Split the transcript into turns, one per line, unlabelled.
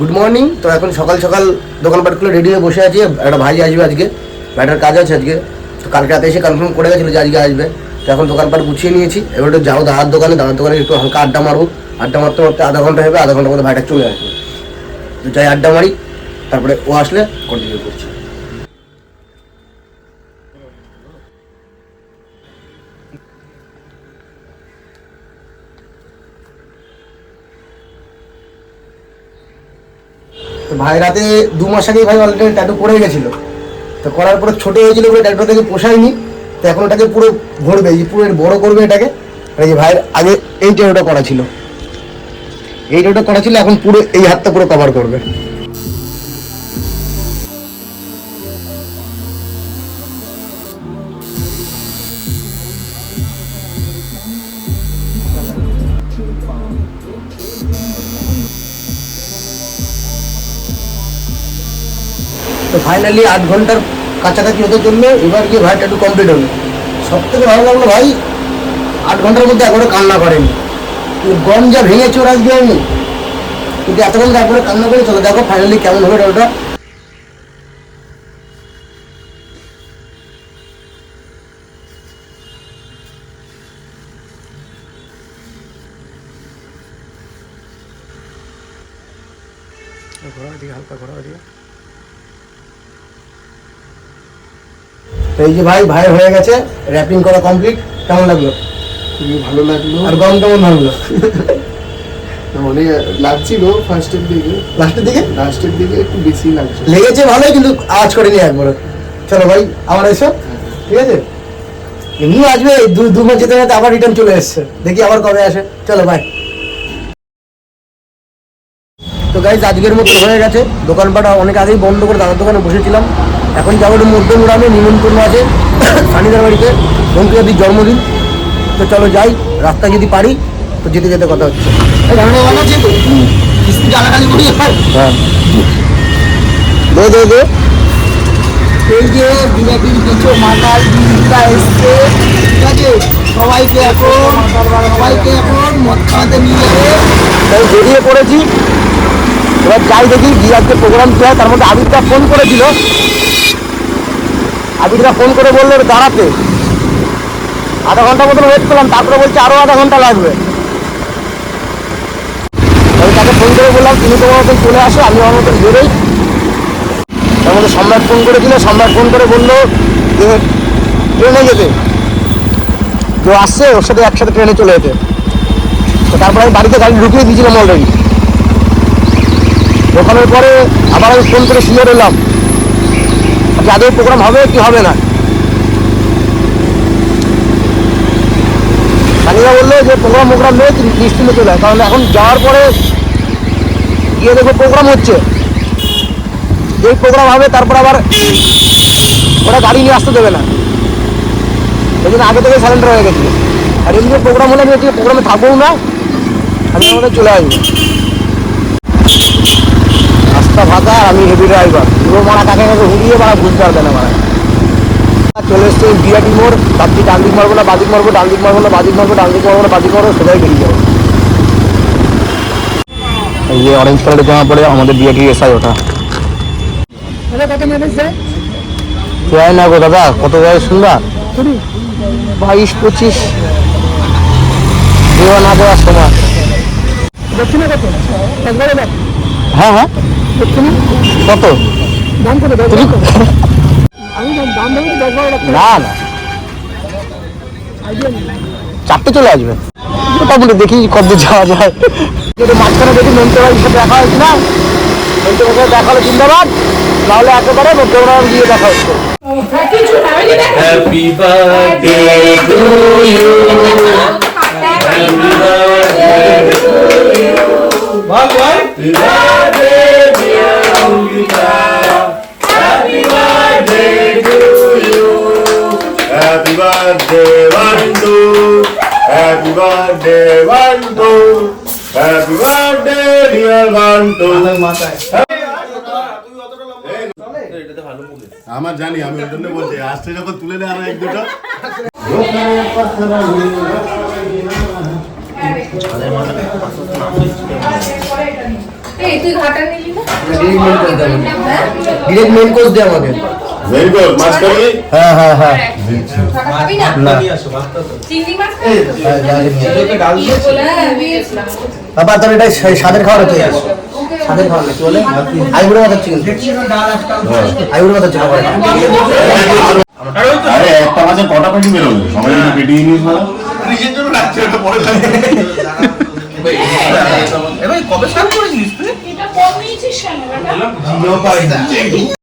Good morning তো এখন সকাল সকাল দোকানপাট খুলে রেডি হয়ে বসে আছি। একটা ভাই আসবে আজকে। ভাইটার কাজ আছে আজকে। তো কালকে রাতে এসে কনফার্ম করে গেছিল যে আজকে আসবে। তো এখন দোকানপাট গুছিয়ে নিয়েছি। এবার একটু যাও দাদার দোকানে। দাদার দোকানে একটু হালকা আড্ডা মারবো। আড্ডা মারতে মারতে আধা ঘণ্টা হবে। আধা ঘণ্টার মধ্যে ভাইটা চলে আসবে। তো যাই আড্ডা মারি। তারপরে ও আসলে কন্টিনিউ করছি। তো ভাই, রাতে দু মাস আগেই ভাই অলরেডি ট্যাটু করে গেছিল। তো করার পরে ছোট হয়েছিল বলে ট্যাটু থেকে পোষায়নি। তো এখন ওটাকে পুরো ভরবে এই পুরো বড় করবে এটাকে। আর এই ভাইয়ের আগে এই ট্যাটুটা করা ছিল। এই ট্যাটুটা করা ছিল, এখন পুরো এই হাতটা পুরো কভার করবে। তো ফাইনালি আট ঘণ্টার কাছাকাছি হতে চলল এবার গিয়ে ভাই ট্যাটু কমপ্লিট হলো। সব থেকে ভালো লাগল ভাই, আট ঘণ্টার মধ্যে একবারে কান্না করেনি। গম যা ভেঙেছে ওরা আজকে আমি, কিন্তু এতক্ষণ একবারে কান্না করে চলো দেখো ফাইনালি কেমন হবে ওটা। ঘোরা দিকে হালকা ঘোরা দিকে এই যে ভাই ভাই হয়ে গেছে র্যাপিং করা কমপ্লিট কেমন লাগল?
খুবই ভালো লাগল।
আর গম কেমন লাগল
মানে লাগছিল ফার্স্টের দিকে।
লাস্টের দিকে?
লাস্টের দিকে একটু বেশি লাগছে।
লেগেছে ভালোই কিন্তু আওয়াজ করেনি একবার। চলো ভাই আমার এসো। ঠিক আছে? এমনি আসবে দু দু মাস যেতে যেতে আবার রিটার্ন চলে এসছে। দেখি আবার কবে আসে। চলো ভাই তো গাইজ আজকের মতো হয়ে গেছে। দোকানপাট অনেক আগেই বন্ধ করে দাদার দোকানে বসেছিলাম। এখন যাব একটু মধ্যে মুরামে নিমন্ত্রণ আছে সানিদার বাড়িতে বঙ্কিয়াদির জন্মদিন। তো চলো যাই রাস্তা যদি পারি তো যেতে যেতে কথা হচ্ছে। হয়। দে দে দে।
এই যে কিছু মাতাল এসছে ঠিক আছে? সবাইকে এখন সবাইকে এখন মদ খাওয়াতে নিয়ে যাবে।
তাই বেরিয়ে পড়েছি। এবার যাই দেখি গিয়ে আজকে প্রোগ্রাম কি হয় তার মধ্যে আবিরটা ফোন করেছিল। আবিরটা ফোন করে বলল দাঁড়াতে। আধা ঘণ্টা মতন ওয়েট করলাম, তারপরে বলছে আরও আধা ঘণ্টা লাগবে। আমি তাকে ফোন করে বললাম, তুমি তোমার মতন চলে আসো, আমি আমার মতন বেরোই। তার মধ্যে সম্রাট ফোন করেছিল, সম্রাট ফোন করে বলল যে, ট্রেনে যেতে। কেউ আসছে, ওর সাথে একসাথে ট্রেনে চলে যেতে। তারপরে আমি বাড়িতে গাড়ি ঢুকিয়ে দিয়েছিলাম অলরেডি দোকানের পরে আবার আমি ফোন করে শুনে এলাম যে আদৌ প্রোগ্রাম হবে কি হবে না? সানিয়া বলল যে প্রোগ্রাম প্রোগ্রাম নেই, তুমি নিশ্চিন্তে চলে আয়। কারণ এখন যাওয়ার পরে গিয়ে দেখো প্রোগ্রাম হচ্ছে। যেই প্রোগ্রাম হবে, তারপর আবার ওরা গাড়ি নিয়ে আসতে দেবে না। এই জন্য আগে থেকে স্যালেন্ডার হয়ে গেছিল আর এমনি প্রোগ্রাম হলে আমি প্রোগ্রামে থাকব না, আমি চলে আসব। রাস্তা ফাঁকা আর আমি হেভি ড্রাইভার পুরো মারা কাকে কাকে হুড়িয়ে মারা বুঝতে পারবে না মারা। চলে এসছে বিআটি মোড় ভাবছি ডান দিক মারবো না বাদিক মারবো ডান দিক মারবো না বাদিক মারবো ডান দিক মারবো না বাদিক মারবো সবাই বেরিয়ে যাব এই যে অরেঞ্জ কালারের জামা পরে আমাদের বিআটি এসআই ওঠা চেয়ার না গো দাদা কত বয়স শুনবা? বাইশ পঁচিশ। দেওয়া না দেওয়ার সময়
দক্ষিণে কত? একবারে দেখ
হ্যাঁ হ্যাঁ। কত?
আমি
না চারটে চলে আসবে। মোটামুটি দেখি কত যাওয়া যায়। মাঝখানে দেখি ভাইয়ের সাথে দেখা হয়েছে না ভাইয়ের সাথে দেখা হলে নাহলে একেবারে প্রোগ্রাম গিয়ে দেখা হচ্ছে।
Happy birthday to you. Birthday, Vandu. Happy birthday, dear Vandu.
আমার জানি আমি ওই জন্য বলছি আসতে যখন তুলে নেওয়া হয় এক দুটো।
এই তুই ঘাটা নিলি না?
ডিরেক্ট মেন কোর্স দে আমাকে।
ভেরি গুড মাছ খাবি
হ্যাঁ হ্যাঁ হ্যাঁ
হ্যাঁ,
বাবা তোর এটা স্বাদের খাবার হচ্ছে স্বাদের খাবার নাকি বলে আইবুড়ো মাথার চিকেন। আইবুড়ো মাথার চিকেন
আরে একটা মাছের কটা পেটি বেরোবে সবাই যদি পেটিয়ে
নিজের জন্য রাখছে ওটা পরে
এবার কবে স্নান করেছিস তুই?
এটা কম নিয়েছিস কেন? বেটা